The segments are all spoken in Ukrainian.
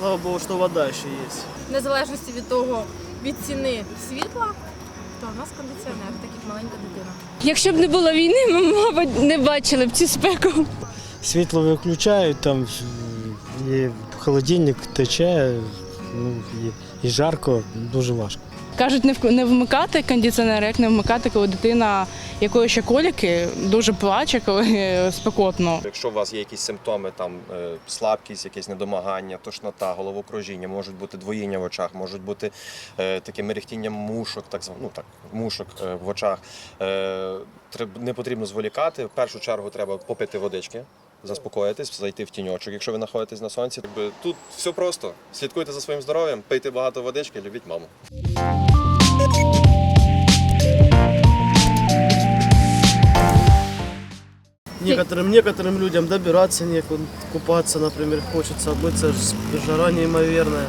Слава Богу, що вода ще є. В незалежності від того, від ціни світла, то у нас кондиціонер, так як маленька дитина. Якщо б не було війни, ми, мабуть, не бачили б цю спеку. Світло виключають, там і холодильник тече, ну, і, і жарко, дуже важко. Кажуть, не вмикати кондиціонер, як не вмикати, коли дитина, якої ще коліки, дуже плаче, коли спекотно. Якщо у вас є якісь симптоми, там е, слабкість, якесь недомагання, тошнота, головокружіння, можуть бути двоїння в очах, можуть бути е, таке мерехтіння мушок, так ну так, мушок е, в очах. Не потрібно зволікати. В першу чергу треба попити водички Заспокоїтись, зайти в тіньочок, якщо ви знаходитесь на сонці. Якби Тут все просто. Слідкуйте за своїм здоров'ям, пийте багато водички, любіть маму. Некоторым, некоторым людям добираться некуда, купаться, например, хочется обмыться, ж- жара неимоверная.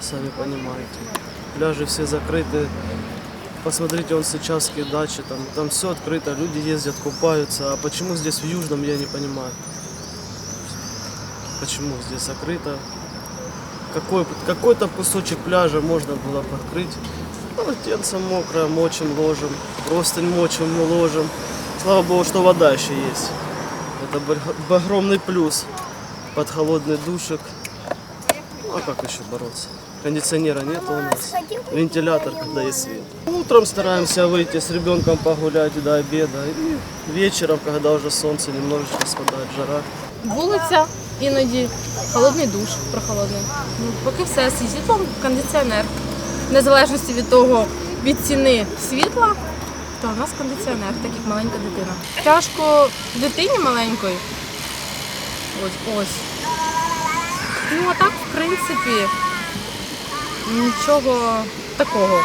Сами понимаете. Пляжи все закрыты. Посмотрите, он сейчас дачи, там, там все открыто, люди ездят, купаются. А почему здесь в Южном, я не понимаю. Почему здесь закрыто? Какой, какой-то кусочек пляжа можно было покрыть. Полотенце мокрое, мочим, ложим. Простынь мочим, ложим. Слава богу, что вода еще есть. Это огромный плюс. Под холодный душек. Ну, а как еще бороться? Кондиционера нет у нас. Вентилятор, когда есть свет. Утром стараемся выйти с ребенком погулять до обеда. И вечером, когда уже солнце немножечко спадает, жара. Вулиця, іноді холодний душ, прохолодний. Ну, поки все, зі світлом кондиціонер. В незалежності від того, від ціни світла, то у нас кондиціонер, так як маленька дитина. Тяжко дитині маленької. Ось ось. Ну а так, в принципі, нічого такого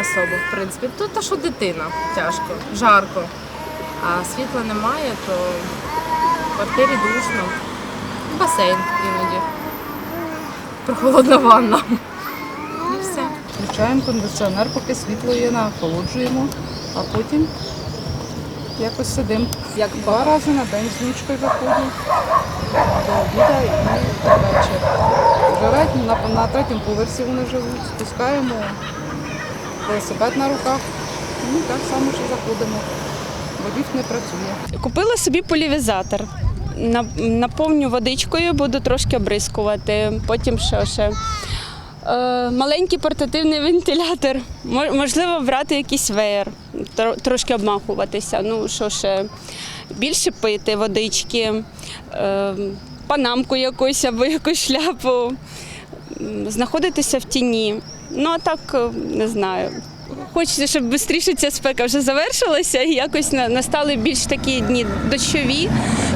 особо, в принципі. То те, що дитина тяжко, жарко. А світла немає, то в квартирі душно. Басейн іноді. Прохолодна ванна. І все. Включаємо кондиціонер, поки світло є, охолоджуємо, а потім якось сидимо. Як два рази на день з внучкою виходимо до обіда і до вечора. Живуть на, на третьому поверсі вони живуть, спускаємо велосипед на руках. Ну так само ще заходимо, бо ліфт не працює. Купила собі полівізатор. Наповню водичкою, буду трошки обрискувати. Потім що ще? Е, маленький портативний вентилятор. Можливо, брати якийсь веєр, трошки обмахуватися. Ну, що ще? Більше пити водички, е, панамку якусь або якусь шляпу, знаходитися в тіні. Ну, а так, е, не знаю. Хочеться, щоб швидше ця спека вже завершилася і якось настали більш такі дні дощові,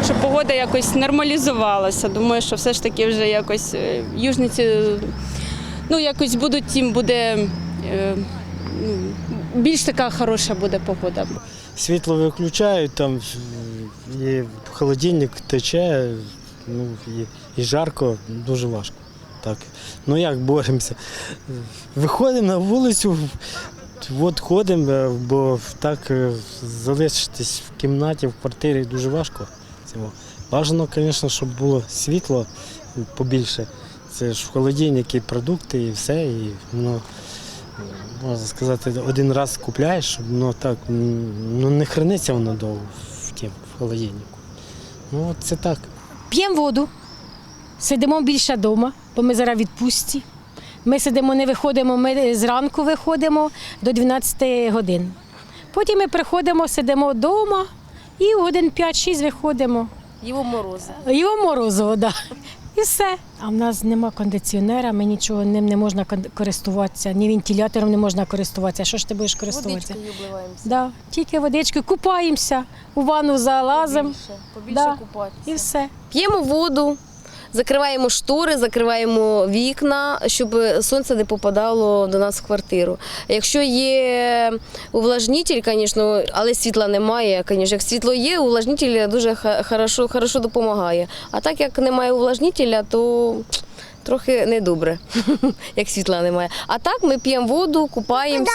щоб погода якось нормалізувалася. Думаю, що все ж таки вже якось е, южниці ну, якось будуть їм буде е, ну, більш така хороша буде погода. Світло виключають, там і холодильник тече, ну, і, і жарко, дуже важко. Так. Ну як боремося? Виходимо на вулицю, от ходимо, е, бо так е, залишитись в кімнаті, в квартирі дуже важко. Бажано, звісно, щоб було світло побільше. Це ж в холодильники продукти і все. І воно, можна сказати, один раз купляєш, щоб воно так ну, не храниться воно довго в в холодильнику. Ну, це так. П'ємо воду, сидимо більше вдома, бо ми зараз відпустці. Ми сидимо, не виходимо, ми зранку виходимо до 12 годин. Потім ми приходимо, сидимо вдома і в годин 5-6 виходимо. Його морози. Його морозиво, да. І все. А в нас нема кондиціонера, ми нічого ним не можна користуватися, ні вентилятором не можна користуватися. Що ж ти будеш користуватися? Водичкою обливаємося. Да, тільки водичкою купаємося, у ванну залазимо Побільше, побільше Да. купатися. і все. П'ємо воду, закриваємо штори, закриваємо вікна, щоб сонце не попадало до нас в квартиру. Якщо є увлажнитель, звісно, але світла немає, звісно, як світло є, увлажнитель дуже хорошо, хорошо допомагає. А так як немає увлажнителя, то трохи недобре, як світла немає. А так ми п'ємо воду, купаємося.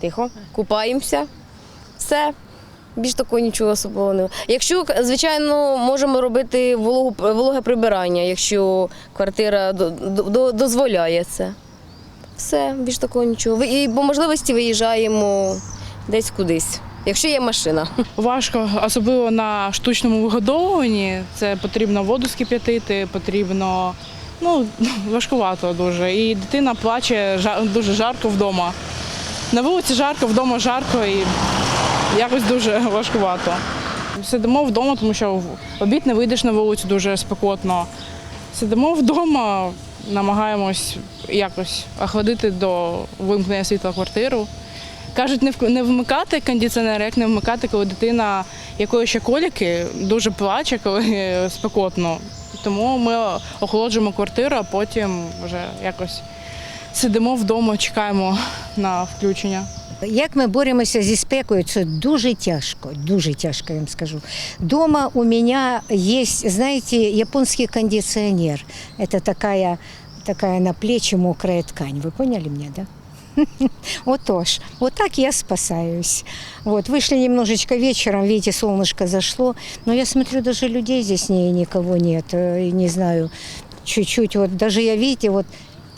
Тихо, купаємося. Все. Більш такого нічого особливого немає. Якщо, звичайно, можемо робити вологу, вологе прибирання, якщо квартира до- до- дозволяє це. Все, більш такого нічого. І по можливості виїжджаємо десь кудись, якщо є машина. Важко, особливо на штучному вигодовуванні. Це потрібно воду скип'ятити, потрібно ну, важкувато дуже. І дитина плаче жа- дуже жарко вдома. На вулиці жарко, вдома жарко і якось дуже важкувато. Сидимо вдома, тому що в обід не вийдеш на вулицю дуже спекотно. Сидимо вдома, намагаємось якось охладити до вимкнення світла квартиру. Кажуть, не вмикати кондиціонер, як не вмикати, коли дитина, якої ще коліки, дуже плаче, коли спекотно. Тому ми охолоджуємо квартиру, а потім вже якось сидимо вдома, чекаємо на включення. Як ми боремося зі спекою, це дуже тяжко, дуже тяжко, я вам скажу. Дома у меня есть, знаете, японский кондиционер. Это такая, такая на плечи мокрая ткань. Вы поняли меня, да? Отож, вот так я спасаюсь. Вот, вышли немножечко вечером, видите, солнышко зашло, но я смотрю, даже людей здесь не, никого нет, э, не знаю, чуть-чуть, вот даже я, видите, вот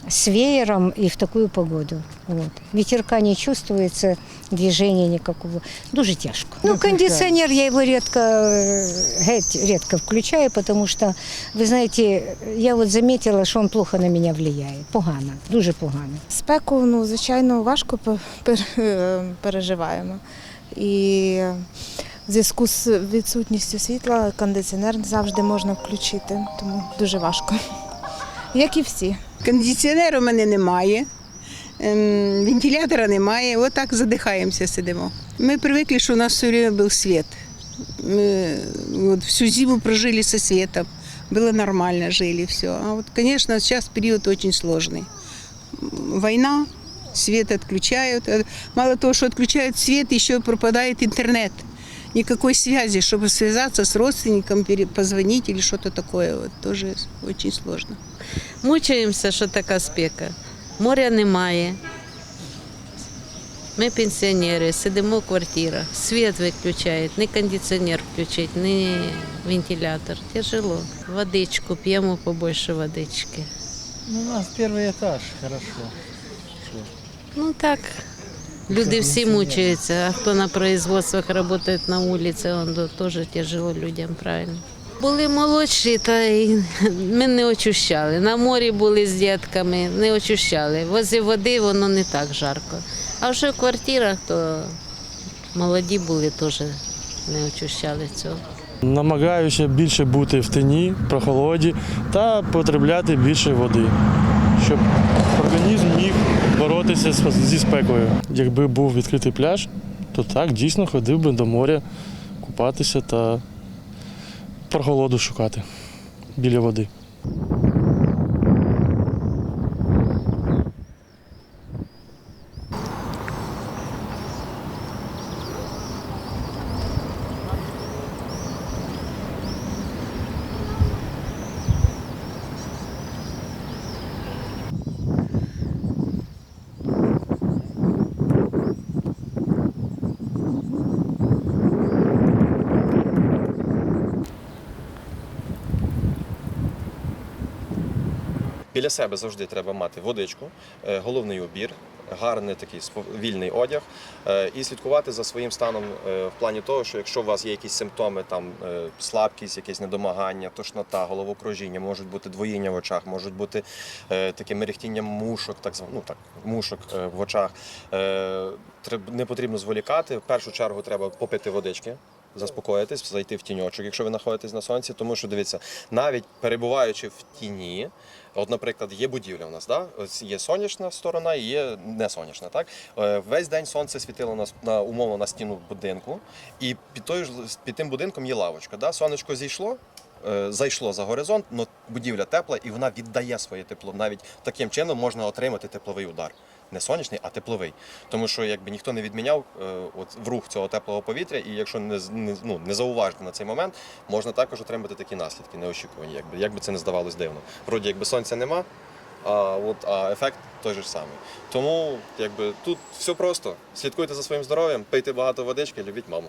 с веером и в такую погоду. Вот. Ветерка не чувствуется, движения никакого. Дуже тяжко. Ну, кондиционер я его редко, э, геть редко включаю, потому что, вы знаете, я вот заметила, что он плохо на меня влияет. Погано, дуже погано. Спеку, ну, звичайно, важко е, переживаємо. І в зв'язку з відсутністю світла кондиціонер завжди можна включити, тому дуже важко. Як і всі. Кондиціонеру в мене немає, ем, вентилятора немає, отак задихаємося, сидимо. Ми привикли, що у нас все время був світ. Ми от, всю зиму прожили со светом, было нормально, жили, все. А вот, конечно, сейчас период очень сложный. М, Война, свет отключают. Э, Мало того, что отключают свет, еще пропадает интернет. Никакой связи, чтобы связаться с родственником, пере- позвонить или что-то такое, вот, тоже очень сложно. Мучаємося, що така спека. Моря немає. Ми пенсіонери, сидимо в квартирах, світ виключають, не кондиціонер включить, не вентилятор. Тяжело. Водичку, п'ємо побольше водички. Ну, у нас перший етаж, хорошо. Ну так. Люди всі мучаються, а хто на производствах працює на вулиці, он то теж тяжело людям, правильно. Були молодші, та й ми не очищали. На морі були з дітками, не очищали. Возле води воно не так жарко. А вже в квартирах то молоді були, теж не очищали цього. Намагаюся більше бути в тені, прохолоді та потребляти більше води, щоб організм міг боротися зі спекою. Якби був відкритий пляж, то так дійсно ходив би до моря купатися та прохолоду шукати біля води. Біля себе завжди треба мати водичку, е, головний убір, гарний такий вільний одяг е, і слідкувати за своїм станом е, в плані того, що якщо у вас є якісь симптоми, там слабкість, якесь недомагання, тошнота, головокружіння, можуть бути двоїння в очах, можуть бути таке мерехтіння мушок, так зван- ну так, мушок в очах. Не потрібно зволікати. В першу чергу треба попити водички. Заспокоїтись, зайти в тіньочок, якщо ви знаходитесь на сонці, тому що дивіться, навіть перебуваючи в тіні, От, наприклад, є будівля у нас, да? Ось є сонячна сторона і є не сонячна. Так? Е, Весь день сонце світило на, на умовно на стіну будинку, і під, той, ж- під тим будинком є лавочка. Да? Сонечко зійшло, е, зайшло за горизонт, але будівля тепла і вона віддає своє тепло. Навіть таким чином можна отримати тепловий удар. Не сонячний, а тепловий. Тому що якби ніхто не відміняв е, от, в рух цього теплого повітря, і якщо не, не, ну, не зауважити на цей момент, можна також отримати такі наслідки неочікувані, якби, як би це не здавалось дивно. Вроді якби сонця нема, а, от, а ефект той же самий. Тому якби тут все просто. Слідкуйте за своїм здоров'ям, пийте багато водички, любіть маму.